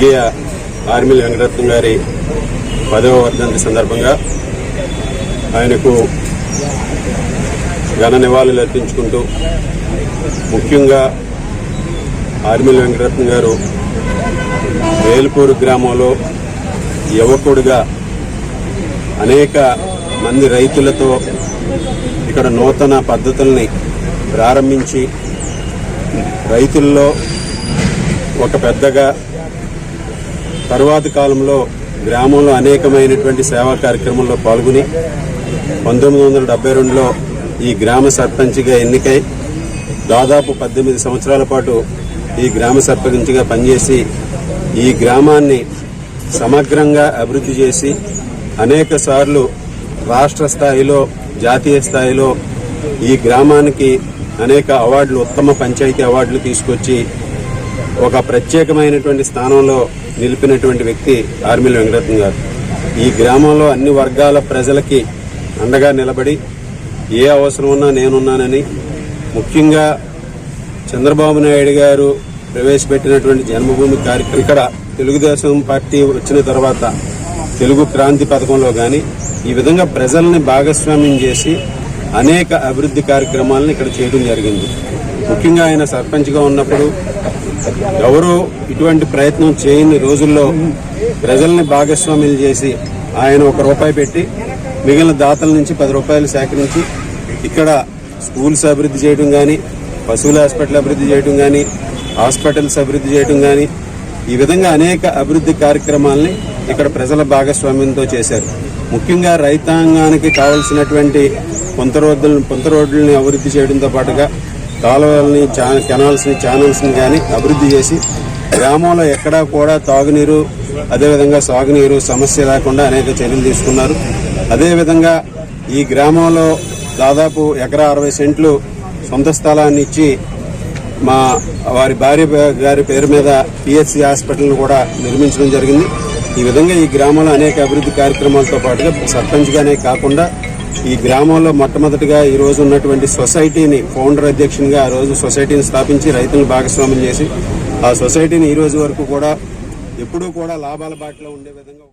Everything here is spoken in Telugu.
స్వర్గీయ ఆర్మిల్ వెంకటరత్నం గారి పదవ వర్ధంతి సందర్భంగా ఆయనకు ఘన నివాళులు అర్పించుకుంటూ ముఖ్యంగా ఆర్మిల్ వెంకటరత్నం గారు వేల్పూరు గ్రామంలో యువకుడిగా అనేక మంది రైతులతో ఇక్కడ నూతన పద్ధతుల్ని ప్రారంభించి రైతుల్లో ఒక పెద్దగా తరువాతి కాలంలో గ్రామంలో అనేకమైనటువంటి సేవా కార్యక్రమంలో పాల్గొని పంతొమ్మిది వందల డెబ్బై రెండులో ఈ గ్రామ సర్పంచ్గా ఎన్నికై దాదాపు పద్దెనిమిది సంవత్సరాల పాటు ఈ గ్రామ సర్పంచ్గా పనిచేసి ఈ గ్రామాన్ని సమగ్రంగా అభివృద్ధి చేసి అనేక సార్లు రాష్ట్ర స్థాయిలో జాతీయ స్థాయిలో ఈ గ్రామానికి అనేక అవార్డులు ఉత్తమ పంచాయతీ అవార్డులు తీసుకొచ్చి ఒక ప్రత్యేకమైనటువంటి స్థానంలో నిలిపినటువంటి వ్యక్తి ఆర్మిల వెంకటరత్న గారు. ఈ గ్రామంలో అన్ని వర్గాల ప్రజలకి అండగా నిలబడి ఏ అవసరం ఉన్నా నేనున్నానని ముఖ్యంగా చంద్రబాబు నాయుడు గారు ప్రవేశపెట్టినటువంటి జన్మభూమి కార్యక్రమం ఇక్కడ తెలుగుదేశం పార్టీ వచ్చిన తర్వాత తెలుగు క్రాంతి పథకంలో కానీ ఈ విధంగా ప్రజల్ని భాగస్వామ్యం చేసి అనేక అభివృద్ధి కార్యక్రమాలను ఇక్కడ చేయడం జరిగింది. ముఖ్యంగా ఆయన సర్పంచ్గా ఉన్నప్పుడు ఎవరో ఇటువంటి ప్రయత్నం చేయని రోజుల్లో ప్రజల్ని భాగస్వామ్యం చేసి ఆయన ఒక రూపాయి పెట్టి మిగిలిన దాతల నుంచి పది రూపాయలు సేకరించి ఇక్కడ స్కూల్స్ అభివృద్ధి చేయడం కానీ పశువుల హాస్పిటల్ అభివృద్ధి చేయడం కానీ హాస్పిటల్స్ అభివృద్ధి చేయడం కానీ ఈ విధంగా అనేక అభివృద్ధి కార్యక్రమాల్ని ఇక్కడ ప్రజల భాగస్వామ్యంతో చేశారు. ముఖ్యంగా రైతాంగానికి కావలసినటువంటి పొంత రోడ్లను పొంత రోడ్లని అభివృద్ధి చేయడంతో పాటుగా కాలువల్ని చా- కెనాల్స్ని ఛానల్స్ని కానీ అభివృద్ధి చేసి గ్రామంలో ఎక్కడా కూడా తాగునీరు అదేవిధంగా సాగునీరు సమస్య లేకుండా అనేక చర్యలు తీసుకున్నారు. అదేవిధంగా ఈ గ్రామంలో దాదాపు ఎకరా అరవై సెంట్లు సొంత స్థలాన్ని ఇచ్చి మా వారి భార్య గారి పేరు మీద పిహెచ్సి హాస్పిటల్ను కూడా నిర్మించడం జరిగింది. ఈ విధంగా ఈ గ్రామంలో అనేక అభివృద్ధి కార్యక్రమాలతో పాటుగా సర్పంచ్గానే కాకుండా ఈ గ్రామంలో మొట్టమొదటిగా ఈ రోజు ఉన్నటువంటి సొసైటీని ఫౌండర్ అధ్యక్షునిగా ఆ రోజు సొసైటీని స్థాపించి రైతులను భాగస్వామ్యం చేసి ఆ సొసైటీని ఈ రోజు వరకు కూడా ఎప్పుడూ కూడా లాభాల బాటలో ఉండే విధంగా